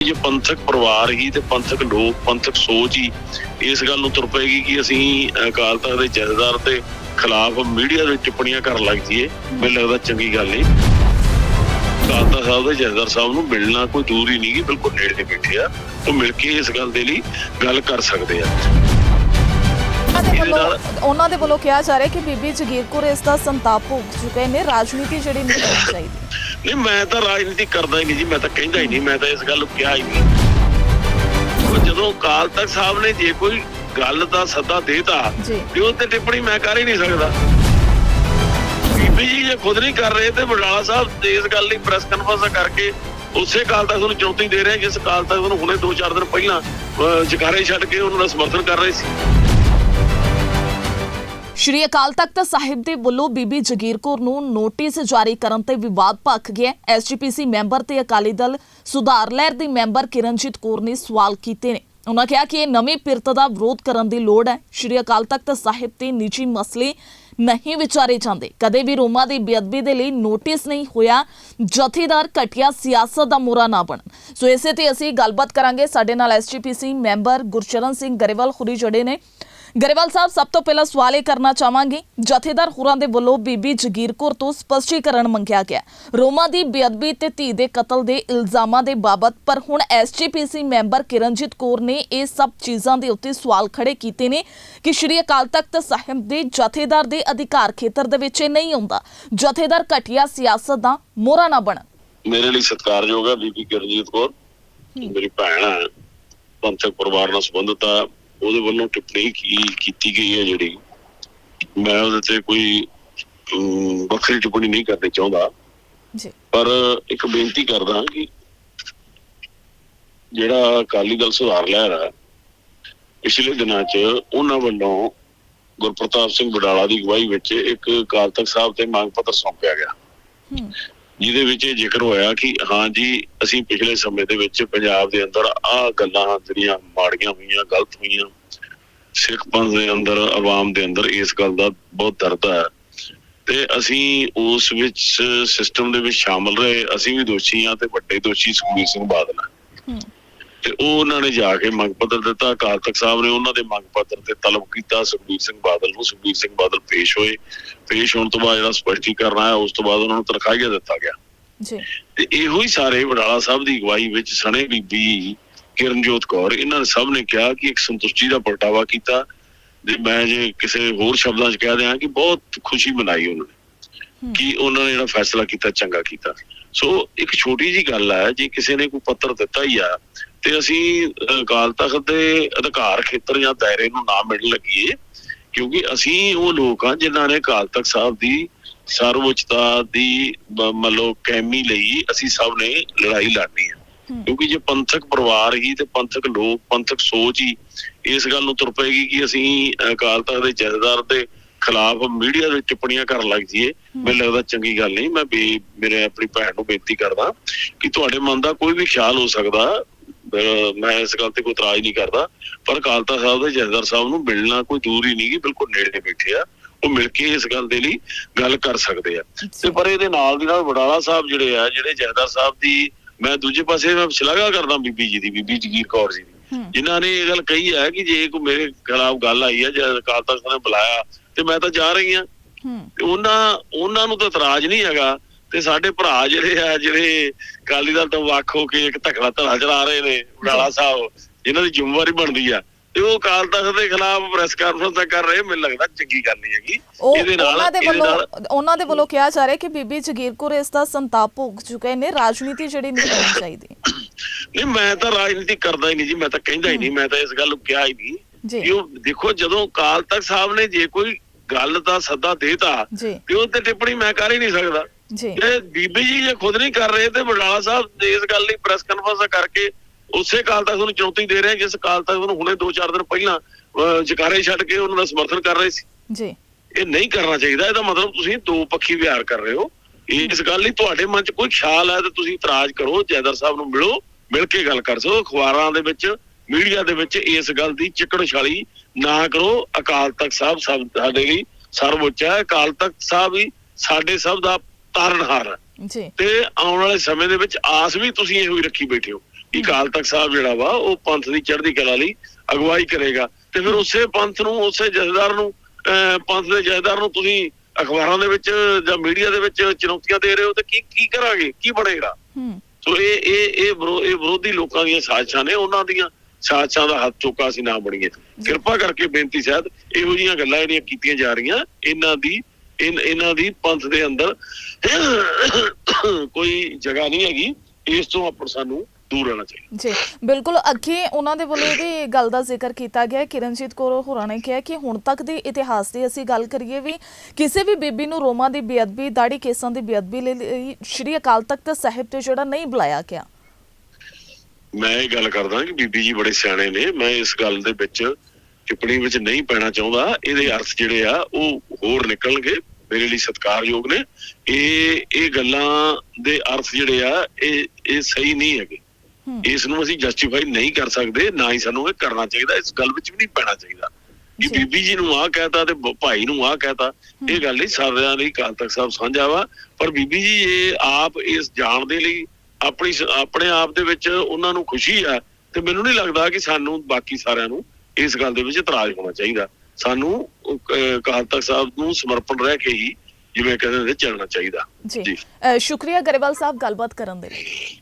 ਜੇ ਪੰਥਕ ਪਰਿਵਾਰ ਹੀ ਤੇ ਪੰਥਕ ਲੋਕ ਪੰਥਕ ਸੋਚ ਹੀ ਇਸ ਗੱਲ ਨੂੰ ਤੁਰ ਪਏਗੀ ਕਿ ਅਸੀਂ ਅਕਾਲ ਤਖਤ ਦੇ ਜਥੇਦਾਰ ਦੇ ਖਿਲਾਫ ਮੀਡੀਆ ਦੇ ਟਿੱਪਣੀਆਂ ਕਰਨ ਲੱਗ ਜੀਏ ਮੈਨੂੰ ਲੱਗਦਾ ਚੰਗੀ ਗੱਲ ਨਹੀਂ ਅਕਾਲ ਤਖਤ ਸਾਹਿਬ ਦੇ ਜਥੇਦਾਰ ਸਾਹਿਬ ਨੂੰ ਮਿਲਣਾ ਕੋਈ ਦੂਰ ਹੀ ਨਹੀਂ ਗੀ ਬਿਲਕੁਲ ਨੇੜੇ ਬੈਠੇ ਆ। ਉਹ ਮਿਲ ਕੇ ਇਸ ਗੱਲ ਦੇ ਲਈ ਗੱਲ ਕਰ ਸਕਦੇ ਆ। ਉਹਨਾਂ ਦੇ ਵੱਲੋਂ ਨਾਲ- ਉਹਨਾਂ ਦੇ ਵੱਲੋਂ ਕਿਹਾ ਜਾ ਰਿਹਾ ਕਿ ਬੀਬੀ ਜਗੀਰ ਕੌਰ ਇਸ ਦਾ ਸੰਤਾਪ ਭੋਗ ਚੁੱਕੇ ਨੇ। ਰਾਜਨੀਤੀ ਜਿਹੜੀ ਨਹੀਂ ਕਰਨੀ ਚਾਹੀਦੀ। ਨਹੀਂ ਮੈਂ ਤਾਂ ਰਾਜਨੀਤੀ ਕਰਦਾ ਹੀ ਨਹੀਂ ਜੀ ਮੈਂ ਤਾਂ ਕਹਿੰਦਾ ਹੀ ਨਹੀਂ ਮੈਂ ਤਾਂ ਇਸ ਗੱਲ ਨੂੰ ਕਿਹਾ ਹੀ ਨਹੀਂ। ਜਦੋਂ ਅਕਾਲ ਤਖਤ ਸਾਹਿਬ ਨੇ ਜੇ ਕੋਈ ਗੱਲ ਦਾ ਸੱਦਾ ਦੇਤਾ ਤੇ ਉਹ ਤੇ ਟਿੱਪਣੀ ਮੈਂ ਕਰ ਹੀ ਨਹੀਂ ਸਕਦਾ। ਬੀਬੀ ਜੀ ਜੇ ਖੁਦ ਨਹੀਂ ਕਰ ਰਹੇ ਤੇ ਬਡਾਲਾ ਸਾਹਿਬ ਇਸ ਗੱਲ ਲਈ ਪ੍ਰੈਸ ਕਾਨਫਰੰਸ ਕਰਕੇ ਉਸੇ ਕਾਲ ਤੱਕ ਤੁਹਾਨੂੰ ਚੁਣੌਤੀ ਦੇ ਰਹੇ ਜਿਸ ਕਾਲ ਤੱਕ ਤੁਹਾਨੂੰ ਹੁਣੇ 2-4 ਦਿਨ ਪਹਿਲਾਂ ਜਕਾਰੇ ਛੱਡ ਕੇ ਉਹਨਾਂ ਦਾ ਸਮਰਥਨ ਕਰ ਰਹੇ ਸੀ। ਸ਼੍ਰੀ ਅਕਾਲ ਤਖਤ ਸਾਹਿਬ ਦੇ ਵੱਲੋਂ ਬੀਬੀ ਜਗੀਰ ਕੌਰ ਨੂੰ ਨੋਟਿਸ ਜਾਰੀ ਕਰਨ ਤੇ ਵਿਵਾਦ ਭਖ ਗਿਆ। ਐਸਜੀਪੀਸੀ ਮੈਂਬਰ ਤੇ ਅਕਾਲੀ ਦਲ ਸੁਧਾਰ ਲਹਿਰ ਦੇ ਮੈਂਬਰ ਕਿਰਨਜੀਤ ਕੌਰ ਨੇ ਸਵਾਲ ਕੀਤੇ ਨੇ। ਉਹਨਾਂ ਕਿਹਾ ਕਿ ਇਹ ਨਵੇਂ ਪਿਰਤ ਦਾ ਵਿਰੋਧ ਕਰਨ ਦੀ ਲੋੜ ਹੈ। ਸ਼੍ਰੀ ਅਕਾਲ ਤਖਤ ਸਾਹਿਬ ਤੇ ਨਿੱਜੀ ਮਸਲੇ ਨਹੀਂ ਵਿਚਾਰੇ ਜਾਂਦੇ। ਕਦੇ ਵੀ ਰੋਮਾ ਦੀ ਬੇਅਦਬੀ ਦੇ ਲਈ ਨੋਟਿਸ ਨਹੀਂ ਹੋਇਆ, ਜਥੇਦਾਰ ਘਟਿਆ ਸਿਆਸਤ ਦਾ ਮੋਰਾ ਨਾ ਬਣਨ। ਸੋ ਇਸੇ ਤੇ ਅਸੀਂ ਗੱਲਬਾਤ ਕਰਾਂਗੇ। ਸਾਡੇ ਨਾਲ ਐਸਜੀਪੀਸੀ ਮੈਂਬਰ ਗੁਰਚਰਨ ਸਿੰਘ ਗਰੇਵਾਲ ਖੁਰੀ ਜੜੇ ਨੇ। ਗਰੇਵਾਲ ਸਾਹਿਬ ਸਭ ਤੋਂ ਪਹਿਲਾਂ ਸਵਾਲ ਇਹ ਕਰਨਾ ਚਾਹਾਂਗੇ। ਜਥੇਦਾਰ ਹੋਰਾਂ ਦੇ ਵੱਲੋਂ ਬੀਬੀ ਜਗੀਰ ਕੌਰ ਤੋਂ ਸਪਸ਼ਟੀਕਰਨ ਮੰਗਿਆ ਗਿਆ। ਰੋਮਾ ਦੀ ਬੇਅਦਬੀ ਤੇ ਧੀ ਦੇ ਕਤਲ ਦੇ ਇਲਜ਼ਾਮਾਂ ਦੇ ਬਾਬਤ ਪਰ ਹੁਣ ਐਸਜੀਪੀਸੀ ਮੈਂਬਰ ਕਿਰਨਜੀਤ ਕੌਰ ਨੇ ਇਹ ਸਭ ਚੀਜ਼ਾਂ ਦੇ ਉੱਤੇ ਸਵਾਲ ਖੜੇ ਕੀਤੇ ਨੇ ਕਿ ਸ਼੍ਰੀ ਅਕਾਲ ਤਖਤ ਸਾਹਿਬ ਦੇ ਜਥੇਦਾਰ ਦੇ ਅਧਿਕਾਰ ਖੇਤਰ ਦੇ ਵਿੱਚ ਇਹ ਨਹੀਂ ਆਉਂਦਾ। ਜਥੇਦਾਰ ਘਟੀਆ ਸਿਆਸਤ ਦਾ ਮੋਹਰਾ ਨਾ ਬਣਨ। ਮੇਰੇ ਲਈ ਸਤਿਕਾਰਯੋਗ ਹੈ ਬੀਬੀ ਕਿਰਨਜੀਤ ਕੌਰ। ਮੇਰੀ ਭੈਣ ਹੈ। ਪੰਥਕ ਪਰਿਵਾਰ ਨਾਲ ਸੰਬੰਧਿਤ ਉਹਦੇ ਵੱਲੋਂ ਟਿੱਪਣੀ ਕੀ ਕੀਤੀ ਗਈ ਹੈ ਜਿਹੜੀ? ਮੈਂ ਉਹਦੇ ਤੇ ਕੋਈ ਵੱਖਰੀ ਟਿੱਪਣੀ ਨਹੀਂ ਕਰਨੀ ਚਾਹੁੰਦਾ। ਜੀ। ਪਰ ਇੱਕ ਬੇਨਤੀ ਕਰਦਾ ਕਿ ਜਿਹੜਾ ਅਕਾਲੀ ਦਲ ਸੁਧਾਰ ਲਹਿਰ ਹੈ ਪਿਛਲੇ ਦਿਨਾਂ 'ਚ ਉਹਨਾਂ ਵੱਲੋਂ ਗੁਰਪ੍ਰਤਾਪ ਸਿੰਘ ਬਡਾਲਾ ਦੀ ਅਗਵਾਈ ਵਿੱਚ ਇੱਕ ਤਖਤ ਸਾਹਿਬ ਤੇ ਮੰਗ ਪੱਤਰ ਸੌਂਪਿਆ ਗਿਆ। ਜਿਹਦੇ ਵਿੱਚ ਇਹ ਜ਼ਿਕਰ ਹੋਇਆ ਕਿ ਹਾਂ ਜੀ, ਅਸੀਂ ਪਿਛਲੇ ਸਮੇਂ ਦੇ ਵਿੱਚ ਪੰਜਾਬ ਦੇ ਅੰਦਰ ਆਹ ਗੱਲਾਂ ਜਿਹੜੀਆਂ ਮਾੜੀਆਂ ਹੋਈਆਂ, ਗਲਤ ਹੋਈਆਂ। ਸਿੱਖ ਪੰਥ ਦੇ ਅੰਦਰ, ਆਵਾਮ ਦੇ ਅੰਦਰ ਇਸ ਗੱਲ ਦਾ ਬਹੁਤ ਦਰਦ ਹੈ। ਤੇ ਅਸੀਂ ਉਸ ਵਿੱਚ ਸਿਸਟਮ ਦੇ ਵਿੱਚ ਸ਼ਾਮਲ ਰਹੇ, ਅਸੀਂ ਵੀ ਦੋਸ਼ੀ ਹਾਂ ਤੇ ਵੱਡੇ ਦੋਸ਼ੀ ਸੁਖਬੀਰ ਸਿੰਘ ਬਾਦਲ ਆ ਤੇ ਉਹ ਉਹਨਾਂ ਨੇ ਜਾ ਕੇ ਮੰਗ ਪੱਤਰ ਦਿੱਤਾ ਅਕਾਲ ਤਖਤ ਸਾਹਿਬ ਨੇ ਉਹਨਾਂ ਦੇ ਮੰਗ ਪੱਤਰ ਤੇ ਤਲਬ ਕੀਤਾ ਸੁਖਬੀਰ ਸਿੰਘ ਬਾਦਲ ਨੂੰ ਸੁਖਬੀਰ ਸਿੰਘ ਬਾਦਲ ਪੇਸ਼ ਹੋਏ। ਪੇਸ਼ ਹੋਣ ਤੋਂ ਬਾਅਦ ਜਿਹੜਾ ਸਪਸ਼ਟੀਕਰਨ ਆਇਆ ਉਸ ਤੋਂ ਬਾਅਦ ਉਹਨਾਂ ਨੂੰ ਤਨਖਾਹੀਆ ਦਿੱਤਾ ਗਿਆ। ਜੀ। ਤੇ ਇਹੋ ਹੀ ਸਾਰੇ ਵਡਾਲਾ ਸਾਹਿਬ ਦੀ ਅਗਵਾਈ ਵਿੱਚ ਸਣੇ ਬੀਬੀ ਕਿਰਨਜੋਤ ਕੌਰ ਇਹਨਾਂ ਨੇ ਸਭ ਨੇ ਕਿਹਾ ਕਿ ਇੱਕ ਸੰਤੁਸ਼ਟੀ ਦਾ ਪ੍ਰਗਟਾਵਾ ਕੀਤਾ ਤੇ ਮੈਂ ਜੇ ਕਿਸੇ ਹੋਰ ਸ਼ਬਦਾਂ 'ਚ ਕਹਿ ਦਿਆਂ ਕਿ ਬਹੁਤ ਖੁਸ਼ੀ ਮਨਾਈ ਉਹਨਾਂ ਨੇ। ਕਿ ਉਹਨਾਂ ਨੇ ਜਿਹੜਾ ਫੈਸਲਾ ਕੀਤਾ ਚੰਗਾ ਕੀਤਾ। ਸੋ ਇੱਕ ਛੋਟੀ ਜੀ ਗੱਲ ਹੈ ਜੇ ਕਿਸੇ ਨੇ ਕੋਈ ਪੱਤਰ ਦਿੱਤਾ ਹੀ ਆ ਤੇ ਅਸੀਂ ਅਕਾਲ ਤਖਤ ਦੇ ਅਧਿਕਾਰ ਖੇਤਰ ਜਾਂ ਦਾਇਰੇ ਨੂੰ ਨਾ ਮਿਲਣ ਲੱਗੀਏ ਕਿਉਂਕਿ ਅਸੀਂ ਉਹ ਲੋਕ ਹਾਂ ਜਿਨ੍ਹਾਂ ਨੇ ਅਕਾਲ ਤਖਤ ਸਾਹਿਬ ਦੀ ਸਰਵਉੱਚਤਾ ਦੀ ਮ- ਮੰਨ ਲਓ ਕੈਮੀ ਲਈ ਅਸੀਂ ਸਭ ਨੇ ਲੜਾਈ ਲੜਨੀ ਹੈ। ਕਿਉਂਕਿ ਜੇ ਪੰਥਕ ਪਰਿਵਾਰ ਹੀ ਤੇ ਪੰਥਕ ਲੋਕ ਪੰਥਕ ਸੋਚ ਹੀ ਇਸ ਗੱਲ ਨੂੰ ਤੁਰ ਪਏਗੀ ਕਿ ਅਸੀਂ ਅਕਾਲ ਤਖਤ ਦੇ ਜਥੇਦਾਰ ਦੇ ਖਿਲਾਫ ਮੀਡੀਆ ਦੇ ਟਿੱਪਣੀਆਂ ਕਰਨ ਲੱਗ ਜੀਏ ਮੈਨੂੰ ਲੱਗਦਾ ਚੰਗੀ ਗੱਲ ਨਹੀਂ ਮੈਂ ਬੇ- ਮੇਰੇ ਆਪਣੀ ਭੈਣ ਨੂੰ ਬੇਨਤੀ ਕਰਦਾ ਕਿ ਤੁਹਾਡੇ ਮਨ ਦਾ ਕੋਈ ਵੀ ਖਿਆਲ ਹੋ ਸਕਦਾ ਮੈਂ ਇਸ ਗੱਲ ਤੇ ਕੋਈ ਇਤਰਾਜ਼ ਨਹੀਂ ਕਰਦਾ ਪਰ ਅਕਾਲ ਤਖਤ ਸਾਹਿਬ ਦੇ ਜਥੇਦਾਰ ਸਾਹਿਬ ਨੂੰ ਮਿਲਣਾ ਕੋਈ ਦੂਰ ਹੀ ਨਹੀਂ ਗੀ ਬਿਲਕੁਲ ਨੇੜੇ ਬੈਠੇ ਆ ਉਹ ਮਿਲ ਕੇ ਇਸ ਗੱਲ ਦੇ ਲਈ ਗੱਲ ਕਰ ਸਕਦੇ ਆ। ਤੇ ਪਰ ਇਹਦੇ ਨਾਲ ਦੀ ਨਾਲ ਵਡਾਲਾ ਸਾਹਿਬ ਜਿਹੜੇ ਆ ਜਿਹੜੇ ਜਥੇਦਾਰ ਸਾਹਿਬ ਦੀ ਮੈਂ ਦੂਜੇ ਪਾਸੇ ਮੈਂ ਸ਼ਲਾਘਾ ਕਰਦਾ ਬੀਬੀ ਜੀ ਦੀ ਬੀਬੀ ਜਗੀਰ ਕੌਰ ਜੀ ਦੀ। ਜਿਨ੍ਹਾਂ ਨੇ ਇਹ ਗੱਲ ਕਹੀ ਹੈ ਕਿ ਜੇ ਕੋਈ ਮੇਰੇ ਖਿਲਾਫ ਗੱਲ ਆਈ ਹੈ ਜਦ ਅਕਾਲ ਤਖਤ ਨੇ ਬੁਲਾਇਆ ਤੇ ਮੈਂ ਤਾਂ ਜਾ ਰਹੀ ਤੇ ਉਹਨਾਂ ਉਹਨਾਂ ਨੂੰ ਤਾਂ ਇਤਰਾਜ਼ ਨਹੀਂ ਹੈਗਾ। ਤੇ ਸਾਡੇ ਭਰਾ ਜਿਹੜੇ ਆ ਜਿਹੜੇ ਅਕਾਲੀ ਦਲ ਤੋਂ ਵੱਖ ਹੋ ਕੇ ਇੱਕ ਧਕੜਾ ਧੜਾ ਚਲਾ ਰਹੇ ਨੇ ਵਡਾਲਾ ਸਾਹਿਬ ਜਿਨ੍ਹਾਂ ਦੀ ਜ਼ਿੰਮੇਵਾਰੀ ਬਣਦੀ ਆ। ਤੇ ਉਹ ਅਕਾਲ ਤਖਤ ਦੇ ਖਿਲਾਫ ਪ੍ਰੈਸ ਕਾਨਫਰੰਸ ਕਰ ਰਹੇ ਮੈਨੂੰ ਲੱਗਦਾ ਚੰਗੀ ਗੱਲ ਨਹੀਂ ਹੈਗੀ। ਇਹਦੇ ਨਾਲ ਉਹਨਾਂ ਦੇ ਵੱਲੋਂ ਉਹਨਾਂ ਦੇ ਵੱਲੋਂ ਕਿਹਾ ਜਾ ਰਿਹਾ ਕਿ ਬੀਬੀ ਜਗੀਰ ਕੌਰ ਇਸ ਦਾ ਸੰਤਾਪ ਭੋਗ ਚੁੱਕੇ ਨੇ ਰਾਜਨੀਤੀ ਜਿਹੜੀ ਨਹੀਂ ਕਰਨੀ ਚਾਹੀਦੀ। ਨਹੀਂ ਮੈਂ ਤਾਂ ਰਾਜਨੀਤੀ ਕਰਦਾ ਹੀ ਨਹੀਂ ਜੀ ਮੈਂ ਤਾਂ ਕਹਿੰਦਾ ਹੀ ਨਹੀਂ ਮੈਂ ਤਾਂ ਇਸ ਗੱਲ ਨੂੰ ਕਿਹਾ ਹੀ ਨਹੀਂ ਜੀ। ਉਹ ਦੇਖੋ ਜਦੋਂ ਅਕਾਲ ਤਖਤ ਸਾਹਿਬ ਨੇ ਜੇ ਕੋਈ ਗੱਲ ਦਾ ਸੱਦਾ ਦੇਤਾ ਤੇ ਉਹ ਤੇ ਟਿੱਪਣੀ ਮੈਂ ਕਰ ਹੀ ਨਹੀਂ ਸਕਦਾ। ਜੀ। ਜੇ ਬੀਬੀ ਜੀ ਜੇ ਖੁਦ ਨਹੀਂ ਕਰ ਰਹੇ ਤੇ ਬਡਾਲਾ ਸਾਹਿਬ ਇਸ ਗੱਲ ਲਈ ਪ੍ਰੈਸ ਕਾਨਫਰੰਸ ਕਰਕੇ ਉਸੇ ਕਾਲ ਤੱਕ ਤੁਹਾਨੂੰ ਚੁਣੌਤੀ ਦੇ ਰਹੇ ਜਿਸ ਕਾਲ ਤੱਕ ਤੁਹਾਨੂੰ ਹੁਣੇ 2-4 ਦਿਨ ਪਹਿਲਾਂ ਜਕਾਰੇ ਛੱਡ ਕੇ ਉਹਨਾਂ ਦਾ ਸਮਰਥਨ ਕਰ ਰਹੇ ਸੀ। ਜੀ। ਇਹ ਨਹੀਂ ਕਰਨਾ ਚਾਹੀਦਾ ਇਹਦਾ ਮਤਲਬ ਤੁਸੀਂ ਦੋ ਪੱਖੀ ਵਿਹਾਰ ਕਰ ਰਹੇ ਹੋ। ਇਸ ਗੱਲ ਲਈ ਤੁਹਾਡੇ ਮਨ 'ਚ ਕੋਈ ਖਿਆਲ ਹੈ ਤੇ ਤੁਸੀਂ ਇਤਰਾਜ਼ ਕਰੋ ਜੈਦਰ ਸਾਹਿਬ ਨੂੰ ਮਿਲੋ ਮਿਲ ਕੇ ਗੱਲ ਕਰ ਸਕੋ। ਅਖਬਾਰਾਂ ਦੇ ਵਿੱਚ ਮੀਡੀਆ ਦੇ ਵਿੱਚ ਇਸ ਗੱਲ ਦੀ ਚਿੱਕੜਛਾਲੀ ਨਾ ਕਰੋ। ਅਕਾਲ ਤਖਤ ਸਾਹਿਬ ਸਾਡੇ ਲਈ ਸਰਵਉੱਚ ਹੈ। ਅਕਾਲ ਤਖਤ ਸਾਹਿਬ ਹੀ ਸਾਡੇ ਸਭ ਦਾ ਤਾਰਨਹਾਰ ਜੀ। ਤੇ ਆਉਣ ਵਾਲੇ ਸਮੇਂ ਦੇ ਵਿੱਚ ਆਸ ਵੀ ਤੁਸੀਂ ਇਹੋ ਹੀ ਰੱਖੀ ਬੈਠੇ ਹੋ ਕਿ ਅਕਾਲ ਤਖਤ ਸਾਹਿਬ ਜਿਹੜਾ ਵਾ ਉਹ ਪੰਥ ਦੀ ਚੜ੍ਹਦੀ ਕਲਾ ਲਈ ਅਗਵਾਈ ਕਰੇਗਾ। ਤੇ ਫਿਰ ਉਸੇ ਪੰਥ ਨੂੰ ਉਸੇ ਜਥੇਦਾਰ ਨੂੰ ਪੰਥ ਦੇ ਜਥੇਦਾਰ ਨੂੰ ਤੁਸੀਂ ਅਖਬਾਰਾਂ ਦੇ ਵਿੱਚ ਜਾਂ ਮੀਡੀਆ ਦੇ ਵਿੱਚ ਚੁਣੌਤੀਆਂ ਦੇ ਰਹੇ ਹੋ ਤੇ ਕੀ ਕੀ ਕਰਾਂਗੇ? ਕੀ ਬਣੇਗਾ? ਹੂੰ। ਸੋ ਇਹ ਇਹ ਇਹ ਇਹ ਵਿਰੋਧੀ ਲੋਕਾਂ ਦੀਆਂ ਸਾਜ਼ਿਸ਼ਾਂ ਨੇ ਉਹਨਾਂ ਦੀਆਂ ਸਾਜ਼ਿਸ਼ਾਂ ਦਾ ਹੱਥ ਚੁੱਕਾ ਅਸੀਂ ਨਾ ਬਣੀਏ। ਕਿਰਪਾ ਕਰਕੇ ਬੇਨਤੀ ਸਾਹਿਬ ਇਹੋ ਜਿਹੀਆਂ ਗੱਲਾਂ ਜਿਹੜੀਆਂ ਕੀਤੀਆਂ ਜਾ ਰਹੀਆਂ ਇਹਨਾਂ ਦੀ ਇਹਨਾਂ ਦੀ ਪੰਥ ਦੇ ਅੰਦਰ ਕੋਈ ਜਗ੍ਹਾ ਨਹੀਂ ਹੈਗੀ। ਇਸ ਤੋਂ ਆਪਾਂ ਸਾਨੂੰ ਦੂਰ ਰਹਿਣਾ ਚਾਹੀਦਾ। ਜੀ ਬਿਲਕੁਲ। ਅੱਗੇ ਉਹਨਾਂ ਦੇ ਵੱਲੋਂ ਇਹਦੀ ਗੱਲ ਦਾ ਜ਼ਿਕਰ ਕੀਤਾ ਗਿਆ। ਕਿਰਨਜੀਤ ਕੌਰ ਹੋਰਾਂ ਨੇ ਕਿਹਾ ਕਿ ਹੁਣ ਤੱਕ ਦੇ ਇਤਿਹਾਸ ਦੀ ਅਸੀਂ ਗੱਲ ਕਰੀਏ ਵੀ ਕਿਸੇ ਵੀ ਬੀਬੀ ਨੂੰ ਰੋਮਾ ਦੀ ਬੇਅਦਬੀ ਦਾੜੀ ਕੇਸਾਂ ਦੀ ਬੇਅਦਬੀ ਲਈ ਸ਼੍ਰੀ ਅਕਾਲ ਤਖਤ ਸਾਹਿਬ ਤੇ ਜਿਹੜਾ ਨਹੀਂ ਬੁਲਾਇਆ ਗਿਆ। ਮੈਂ ਇਹ ਗੱਲ ਕਰਦਾ ਕਿ ਬੀਬੀ ਜੀ ਬੜੇ ਸਿਆਣੇ ਨੇ। ਮੈਂ ਇਸ ਗੱਲ ਦੇ ਵਿੱਚ ਟਿੱਪਣੀ ਵਿੱਚ ਨਹੀਂ ਪੈਣਾ ਚਾਹੁੰਦਾ। ਇਹਦੇ ਅਰਥ ਜਿਹੜੇ ਆ ਉਹ ਹੋਰ ਨਿਕਲਣਗੇ। ਮੇਰੇ ਲਈ ਸਤਿਕਾਰਯੋਗ ਨੇ। ਇਹ ਇਹ ਗੱਲਾਂ ਦੇ ਅਰਥ ਜਿਹੜੇ ਆ ਇਹ ਇਹ ਸਹੀ ਨਹੀਂ ਹੈਗੇ। ਇਸ ਨੂੰ ਅਸੀਂ ਜਸਟੀਫਾਈ ਨਹੀਂ ਕਰ ਸਕਦੇ ਨਾ ਹੀ ਸਾਨੂੰ ਇਹ ਕਰਨਾ ਚਾਹੀਦਾ ਇਸ ਗੱਲ ਵਿੱਚ ਵੀ ਨਹੀਂ ਪੈਣਾ ਚਾਹੀਦਾ। ਕਿ। ਬੀਬੀ ਜੀ ਨੂੰ ਆਹ ਕਹਿਤਾ ਤੇ ਭਾਈ ਨੂੰ ਆਹ ਕਹਿਤਾ ਇਹ ਗੱਲ ਨਹੀਂ ਸਾਰਿਆਂ ਲਈ ਕਾਲ ਤਖਤ ਸਾਹਿਬ ਸਾਂਝਾ ਵਾ ਪਰ ਬੀਬੀ ਜੀ ਇਹ ਆਪ ਇਸ ਜਾਣ ਦੇ ਲਈ ਆਪਣੀ ਆਪਣੇ ਆਪ ਦੇ ਵਿੱਚ ਉਹਨਾਂ ਨੂੰ ਖੁਸ਼ੀ ਆ ਤੇ ਮੈਨੂੰ ਨਹੀਂ ਲੱਗਦਾ ਕਿ ਸਾਨੂੰ ਬਾਕੀ ਸਾਰਿਆਂ ਨੂੰ ਇਸ ਗੱਲ ਦੇ ਵਿੱਚ ਇਤਰਾਜ਼ ਹੋਣਾ ਚਾਹੀਦਾ। ਸਾਨੂੰ ਤਖਤ ਸਾਹਿਬ ਨੂੰ ਸਮਰਪਣ ਰਹਿ ਕੇ ਹੀ ਜਿਵੇਂ ਕਹਿੰਦੇ ਨੇ ਚੱਲਣਾ ਚਾਹੀਦਾ। ਜੀ। ਸ਼ੁਕਰੀਆ ਗਰੇਵਾਲ ਸਾਹਿਬ ਗੱਲਬਾਤ ਕਰਨ ਦੇ ਲਈ।